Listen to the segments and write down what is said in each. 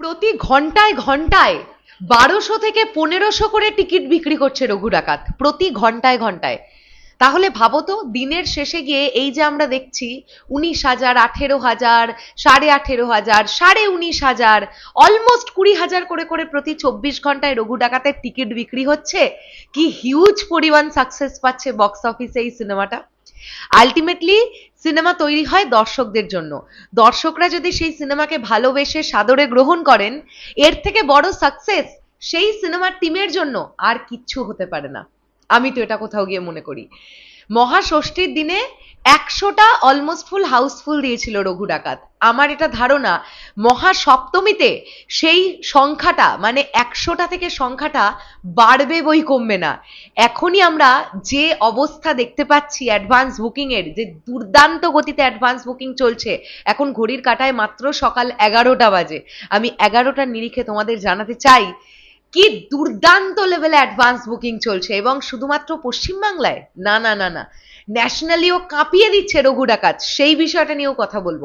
প্রতি ঘন্টায় ঘন্টায় বারোশো থেকে পনেরোশো করে টিকিট বিক্রি করছে রঘু ডাকাত, প্রতি ঘন্টায় ঘন্টায়। তাহলে ভাবো তো, দিনের শেষে গিয়ে এই যে আমরা দেখছি, উনিশ হাজার, আঠেরো হাজার, সাড়ে আঠেরো হাজার, সাড়ে উনিশ হাজার অলমোস্ট কুড়ি হাজার করে করে প্রতি চব্বিশ ঘন্টায় রঘু ডাকাতের টিকিট বিক্রি হচ্ছে, কি হিউজ পরিমাণ সাকসেস পাচ্ছে বক্স অফিসে এই সিনেমাটা আলটিমেটলি সিনেমা তৈরি হয় দর্শকদের জন্য। দর্শকরা যদি সেই সিনেমাকে ভালোবেসে সাদরে গ্রহণ করেন, এর থেকে বড় সাকসেস সেই সিনেমার টিমের জন্য আর কিচ্ছু হতে পারে না। আমি তো এটা কোথাও গিয়ে মনে করি। মহাষষ্ঠীর দিনে একশোটা অলমোস্ট ফুল হাউসফুল দিয়েছিল রঘু ডাকাত। আমার এটা ধারণা, মহাসপ্তমীতে সেই সংখ্যাটা মানে একশোটা থেকে সংখ্যাটা বাড়বে বই কমবে না। এখনই আমরা যে অবস্থা দেখতে পাচ্ছি অ্যাডভান্স বুকিং এর, যে দুর্দান্ত গতিতে অ্যাডভান্স বুকিং চলছে, এখন ঘড়ির কাটায় মাত্র সকাল এগারোটা বাজে। আমি এগারোটার নিরিখে তোমাদের জানাতে চাই কি দুর্দান্ত লেভেলে অ্যাডভান্স বুকিং চলছে এবং শুধুমাত্র পশ্চিমবাংলায়? না না না না। ন্যাশনালিও কাঁপিয়ে দিচ্ছে রঘু ডাকাত। সেই বিষয়টা নিয়েও কথা বলব।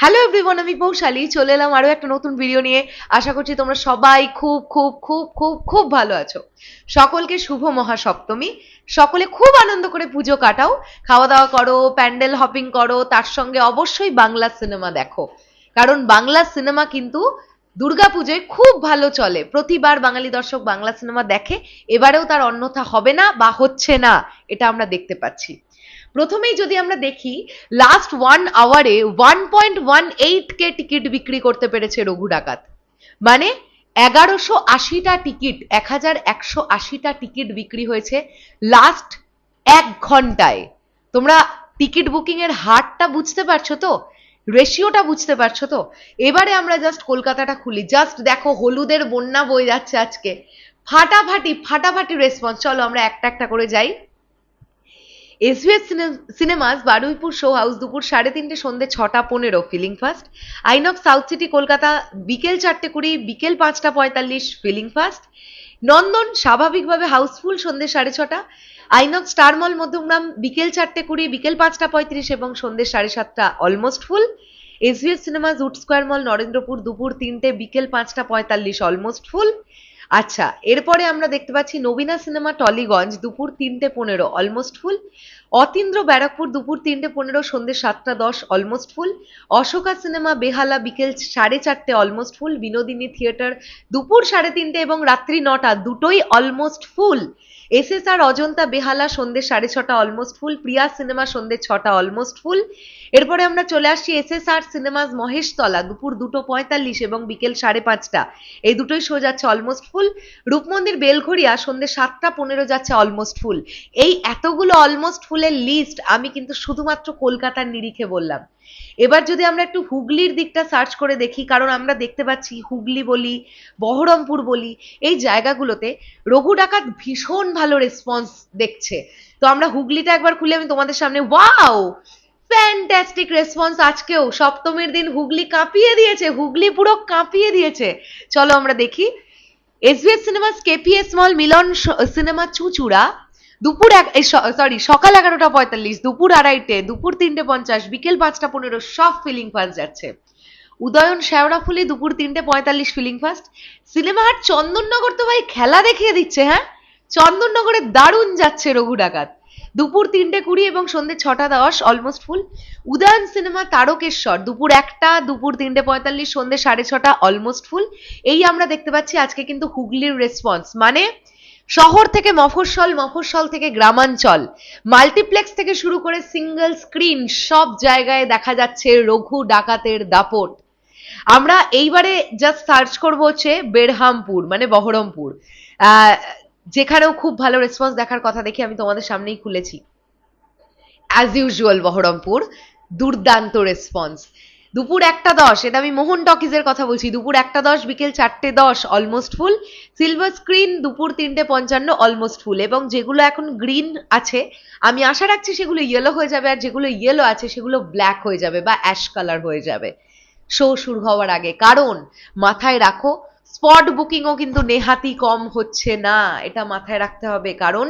হ্যালো এভরিওয়ান আমি পৌশালী চলে এলাম আরও একটা নতুন ভিডিও নিয়ে। আশা করছি তোমরা সবাই খুব খুব খুব খুব খুব ভালো আছো। সকলকে শুভ মহাসপ্তমী। সকলে খুব আনন্দ করে পুজো কাটাও। খাওয়া দাওয়া করো, প্যান্ডেল হপিং করো, তার সঙ্গে অবশ্যই বাংলা সিনেমা দেখো। কারণ বাংলা সিনেমা কিন্তু দুর্গাপুজোয় খুব ভালো চলে। প্রতিবার বাঙালি দর্শক বাংলা সিনেমা দেখে, এবারেও তার অন্যথা হবে না বা হচ্ছে না, এটা আমরা দেখতে পাচ্ছি। প্রথমেই যদি আমরা দেখি last one আওয়ারে one point one eight K ticket বিক্রি করতে পেরেছে রঘু ডাকাত। মানে এগারোশো আশিটা টিকিট এক হাজার একশো আশিটা টিকিট বিক্রি হয়েছে লাস্ট এক ঘন্টায়। তোমরা টিকিট বুকিং এর হারটা বুঝতে পারছ তো? রেশিওটা বুঝতে পারছ তো? এবারে আমরা জাস্ট কলকাতাটা খুলি। জাস্ট দেখো, হলুদের বন্যা বয়ে যাচ্ছে আজকে। ফাটাফাটি ফাটাফাটি রেসপন্স চলো আমরা একটা একটা করে যাই। SVS cinemas Baruipur show house দুপুর সাড়ে তিনটে সন্ধ্যে ছটা, পনেরো filling fast INOX South City Kolkata বিকেল চারটে কুড়ি, বিকেল পাঁচটা পঁয়তাল্লিশ ফিলিং ফার্স্ট নন্দন, স্বাভাবিকভাবে হাউসফুল সন্ধ্যে সাড়ে ছটা। আইনক স্টার মল মধ্যমগ্রাম, বিকেল চারটে কুড়ি, বিকেল পাঁচটা পঁয়ত্রিশ এবং সন্ধ্যে সাড়ে সাতটা almost full SVS cinemas Wood Square Mall Narendrapur, দুপুর তিনটে, বিকেল পাঁচটা পঁয়তাল্লিশ অলমোস্ট ফুল আচ্ছা এরপরে আমরা দেখতে পাচ্ছি নবীনা সিনেমা টলিগঞ্জ দুপুর তিনটে পনেরো অলমোস্ট ফুল অতীন্দ্র ব্যারাকপুর দুপুর তিনটে পনেরো, সন্ধ্যে সাতটা দশ almost full Ashoka cinema Behala বিকেল সাড়ে চারটে অলমোস্ট ফুল বিনোদিনী থিয়েটার দুপুর সাড়ে তিনটে এবং রাত্রি নটা দুটোই almost full SSR Ajanta Behala সন্ধ্যে সাড়ে ছটা অলমোস্ট ফুল প্রিয়া সিনেমা সন্ধ্যে ছটা অলমোস্ট ফুল এরপরে আমরা চলে আসছি এসএসআর সিনেমাস মহেশতলা দুপুর দুটো পঁয়তাল্লিশ এবং বিকেল সাড়ে পাঁচটা। এই দুটোই শো যাচ্ছে অলমোস্ট ফুল রূপমন্দির বেলঘড়িয়া সন্ধ্যে সাতটা পনেরো যাচ্ছে অলমোস্ট ফুল এই এতগুলো অলমোস্ট ফুলের লিস্ট আমি কিন্তু শুধুমাত্র কলকাতার নিরিখে বললাম। এবার যদি আমরা একটু হুগলির দিকটা সার্চ করে দেখি, কারণ আমরা দেখতে পাচ্ছি হুগলি বলি, বহরমপুর বলি, এই জায়গাগুলোতে রঘু ডাকাত ভীষণ ভালো রেসপন্স দেখছে। তো আমরা হুগলিটা একবার খুলে আমি তোমাদের সামনে ওয়াও ফ্যান্টাস্টিক রেসপন্স আজকেও। সপ্তমীর দিন হুগলি কাঁপিয়ে দিয়েছে, হুগলি পুরো কাঁপিয়ে দিয়েছে। চলো আমরা দেখি। SBS cinemas KPS mall Milan cinema Chuchura দুপুর এক সরি সকাল এগারোটা পঁয়তাল্লিশ, দুপুর আড়াইটে, দুপুর তিনটে পঞ্চাশ, বিকেল পাঁচটা পনেরো, সব ফিলিং ফার্স্ট যাচ্ছে। উদয়ন শেওড়াফুলি দুপুর তিনটে পঁয়তাল্লিশ ফিলিং ফার্স্ট সিনেমা হাট চন্দননগর তো ভাই খেলা দেখিয়ে দিচ্ছে হ্যাঁ? চন্দননগরে দারুণ যাচ্ছে রঘু ডাকাত। দুপুর তিনটে কুড়ি এবং সন্ধ্যে ছটা দশ almost full Udayan cinema Tarakeswar, দুপুর একটা, দুপুর তিনটে পঁয়তাল্লিশ সন্ধ্যে সাড়ে ছটা অলমোস্ট ফুল এই আমরা দেখতে পাচ্ছি আজকে কিন্তু হুগলির রেসপন্স মানে শহর থেকে মফস্বল মফস্বল থেকে গ্রামাঞ্চল। মাল্টিপ্লেক্স থেকে শুরু করে সিঙ্গেল স্ক্রিন সব জায়গায় দেখা যাচ্ছে রঘু ডাকাতের দাপট। আমরা এইবারে জাস্ট সার্চ করব হচ্ছে বেরহামপুর মানে বহরমপুর। যেখানেও খুব ভালো রেসপন্স দেখার কথা দেখে আমি তোমাদের সামনেই খুলেছি। অ্যাজ ইউজুয়াল বহরমপুর, দুর্দান্ত রেসপন্স দুপুর একটা দশ, এটা আমি মোহন টকিজের কথা বলছি। দুপুর একটা দশ, বিকেল চারটে দশ অলমোস্ট ফুল সিলভার স্ক্রিন দুপুর তিনটে পঞ্চান্ন অলমোস্ট ফুল এবং যেগুলো এখন গ্রিন আছে, আমি আশা রাখছি সেগুলো ইয়েলো হয়ে যাবে, আর যেগুলো ইয়েলো আছে, সেগুলো ব্ল্যাক হয়ে যাবে বা অ্যাশ কালার হয়ে যাবে। শো শুরু হওয়ার আগে। কারণ, মাথায় রাখো স্পট বুকিংও কিন্তু নেহাতি কম হচ্ছে না, এটা মাথায় রাখতে হবে। কারণ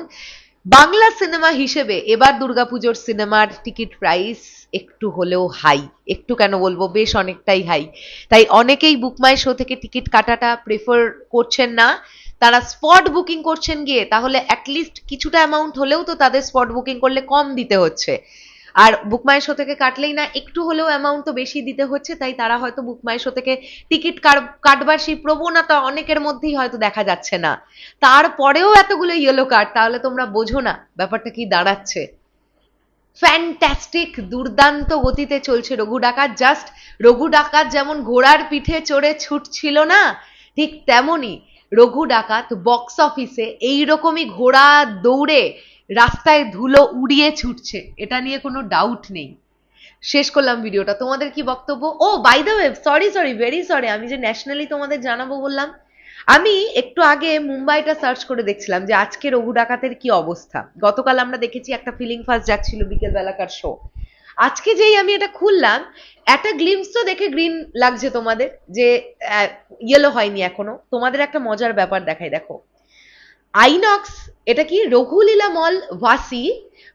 বাংলা সিনেমা হিসেবে এবার দুর্গাপুজোর সিনেমার টিকিট প্রাইস একটু হলেও হাই। একটু কেন বলব? বেশ অনেকটাই হাই। তাই অনেকেই বুকমাই শো থেকে টিকিট কাটাটা প্রেফার করছেন না। তারা স্পট বুকিং করছেন গিয়ে, তাহলে অ্যাটলিস্ট কিছুটা অ্যামাউন্ট হলেও তো তাদের স্পট বুকিং করলে কম দিতে হচ্ছে। আর বুকমাই শো থেকে কাটলেই না, একটু হলেও অ্যামাউন্ট তো বেশি দিতে হচ্ছে, তাই তারা হয়তো বুকমাই শো থেকে টিকিট কাটবার সেই প্রবণতা অনেকের মধ্যেই হয়তো দেখা যাচ্ছে না। তারপরেও এতগুলো ইয়েলো কার্ড তাহলে তোমরা বোঝো না ব্যাপারটা কি দাঁড়াচ্ছে। ফ্যান্টাস্টিক দুর্দান্ত গতিতে চলছে রঘু ডাকাত জাস্ট রঘু ডাকাত যেমন ঘোড়ার পিঠে চড়ে ছুটছিল না, ঠিক তেমনই রঘু ডাকাত বক্স অফিসে এইরকমই ঘোড়া দৌড়ে রাস্তায় ধুলো উড়িয়ে ছুটছে, এটা নিয়ে কোনো ডাউট নেই। শেষ করলাম ভিডিওটা। তোমাদের কি বক্তব্য? ও by the way sorry sorry very sorry আমি যে ন্যাশনালি তোমাদের জানাব বললাম, আমি একটু আগে মুম্বাইটা সার্চ করে দেখছিলাম যে আজকে রঘু ডাকাতের কি অবস্থা। গতকাল আমরা দেখেছি একটা ফিলিং ফাস্ট যাচ্ছিল বিকেল বেলাকার শো আজকে যেই আমি এটা খুললাম, একটা গ্লিমস তো দেখে গ্রিন লাগছে তোমাদের যে ইয়েলো হয়নি এখনও। তোমাদের একটা মজার ব্যাপার দেখাই, দেখো। আইনক্স, এটা কি রঘুলীলা মল, ওয়াসি?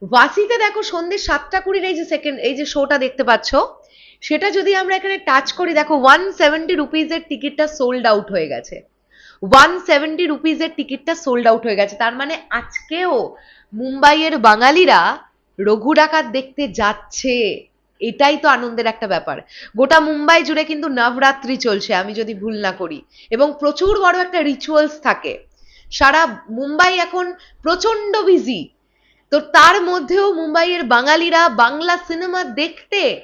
ওয়াসিতে দেখো সন্ধ্যে সাতটা কুড়ির এই যে সেকেন্ড এই যে শোটা দেখতে পাচ্ছ, সেটা যদি আমরা এখানে টাচ করি, দেখো ওয়ান সেভেন্টি রুপিজের টিকিটটা সোল্ড আউট হয়ে গেছে। ওয়ান সেভেন্টি রুপিজের টিকিটটা সোল্ড আউট হয়ে গেছে। তার মানে আজকেও মুম্বাইয়ের বাঙালিরা রঘু ডাকাত দেখতে যাচ্ছে। এটাই তো আনন্দের একটা ব্যাপার। গোটা মুম্বাই জুড়ে কিন্তু নবরাত্রি চলছে, আমি যদি ভুল না করি। এবং প্রচুর বড় একটা রিচুয়ালস থাকে। সারা মুম্বাই এখন প্রচণ্ড বিজি তো তার মধ্যেও মুম্বাইয়ের বাঙালিরা বাংলা সিনেমা দেখতে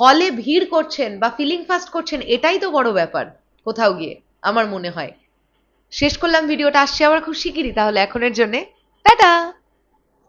হলে ভিড় করছেন বা ফিলিং ফাস্ট করছেন, এটাই তো বড় ব্যাপার, কোথাও গিয়ে, আমার মনে হয়। শেষ করলাম, ভিডিওটা আসছে আবার খুব শিগগিরই, তাহলে এখনের জন্যে, টাটা!